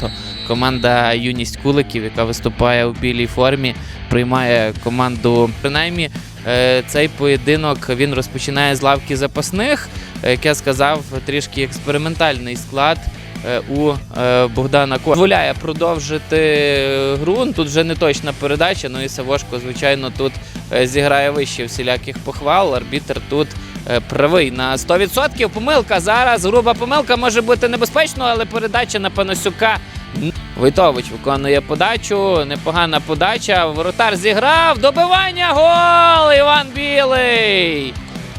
То команда Юність Куликів, яка виступає у білій формі, приймає команду. Принаймні, е, цей поєдинок він розпочинає з лавки запасних. Як я сказав, трішки експериментальний склад. е, У е, Богдана Ко дозволяє продовжити гру. Тут вже не точна передача. Ну і Савошко, звичайно, тут зіграє вище всіляких похвал. Арбітр тут правий на 100%. Помилка зараз. Груба помилка може бути небезпечною, але передача на Панасюка. Войтович виконує подачу. Непогана подача. Воротар зіграв. Добивання. Гол! Іван Білий.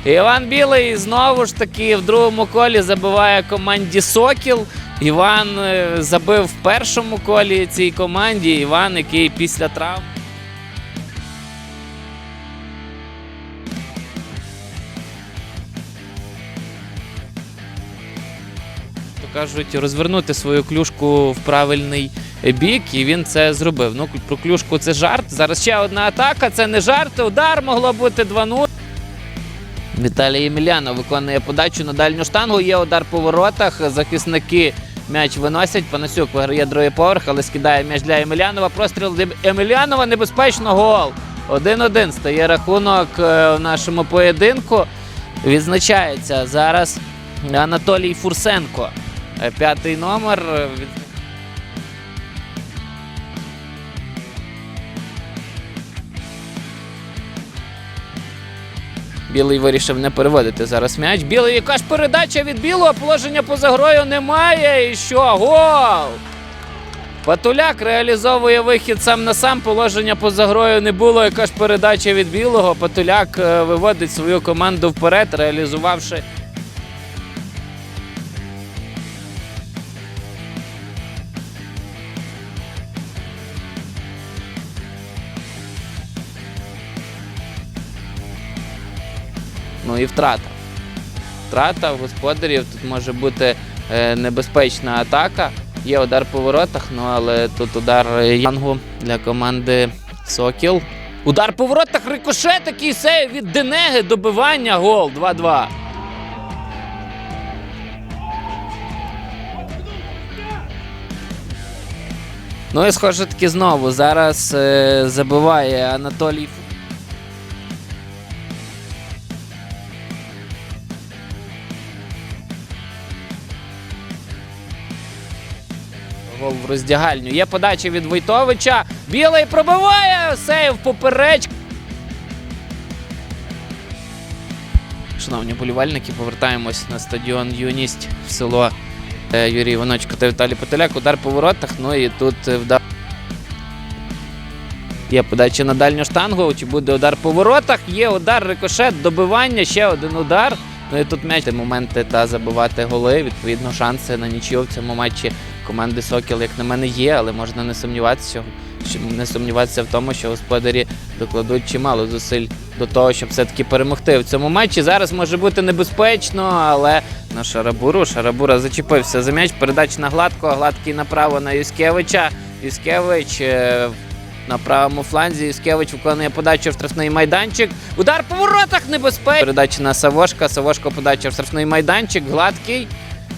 Іван Білий знову ж таки в другому колі забиває команді Сокіл. Іван е, забив в першому колі цій команді. Іван, який після травм. То кажуть, розвернути свою клюшку в правильний бік, і він це зробив. Ну, про клюшку це жарт. Зараз ще одна атака, це не жарт, удар могло бути 2-0. Віталій Ємельянов виконує подачу на дальню штангу. Є удар по воротах. Захисники м'яч виносять. Панасюк виграє другий поверх, але скидає м'яч для Емельянова. Простріл Емельянова небезпечно гол. 1-1 стає рахунок е, в нашому поєдинку. Відзначається зараз Анатолій Фурсенко. Е, П'ятий номер. е, Білий вирішив не переводити зараз м'яч. Білий, яка ж передача від білого, положення поза грою немає. І що? Гол! Патуляк реалізовує вихід сам на сам. Положення поза грою не було. Яка ж передача від білого. Патуляк е, виводить свою команду вперед, реалізувавши. Ну і втрата. Втрата в господарів. Тут може бути е, небезпечна атака. Є удар по воротах, ну але тут удар Янгу для команди Сокіл. Удар по воротах, рикошет, такий сейв від Денеги, добивання, гол 2-2. Ну і схоже таки знову. Зараз е, забиває Анатолій Гол в роздягальню. Є подача від Войтовича. Білий пробиває. Сейв попереч. Шановні болівальники, повертаємось на стадіон Юність в село е, Юрій Іваночко та Віталій Потеляк. Удар по воротах. Ну і тут е, вдав. Є подача на дальню штангу. Чи буде удар по воротах? Є удар, рикошет, добивання, ще один удар. Ну і тут м'яч моменти та забивати голи. Відповідно, шанси на нічию в цьому матчі команди Сокіл, як на мене, є, але можна не сумніватися, що не сумніватися в тому, що господарі докладуть чимало зусиль до того, щоб все-таки перемогти в цьому матчі. Зараз може бути небезпечно, але на Шарабуру. Шарабура зачепився за м'яч. Передача на гладкого, гладкий направо на Юскевича. Юскевич е, на правому фланзі. Юскевич виконує подачу в штрафний майданчик. Удар по воротах небезпечно. Передача на Савошка. Савошко подача в штрафний майданчик. Гладкий.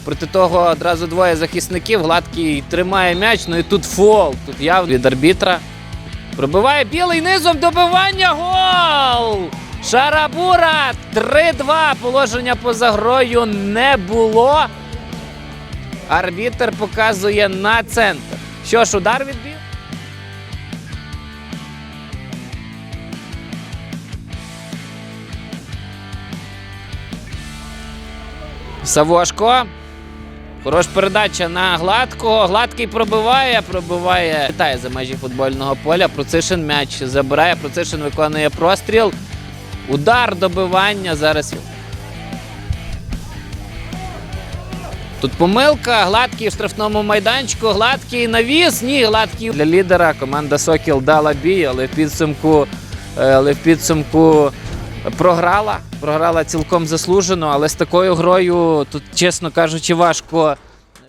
Проти того одразу двоє захисників. Гладкий тримає м'яч. Ну і тут фол. Тут явно від арбітра. Пробиває білий низом добивання. Гол! Шарабура 3-2. Положення поза грою не було. Арбітр показує на центр. Що ж, удар відбив? Савошко. Хорош передача на гладкого. Гладкий пробиває, пробиває. Літає за межі футбольного поля. Процишин м'яч забирає. Процишин виконує простріл. Удар добивання. Зараз. Тут помилка. Гладкий в штрафному майданчику. Гладкий навіс. Ні, гладкий для лідера. Команда Сокіл дала бій, але в підсумку, е, але в підсумку програла. Програла цілком заслужено, але з такою грою тут, чесно кажучи, важко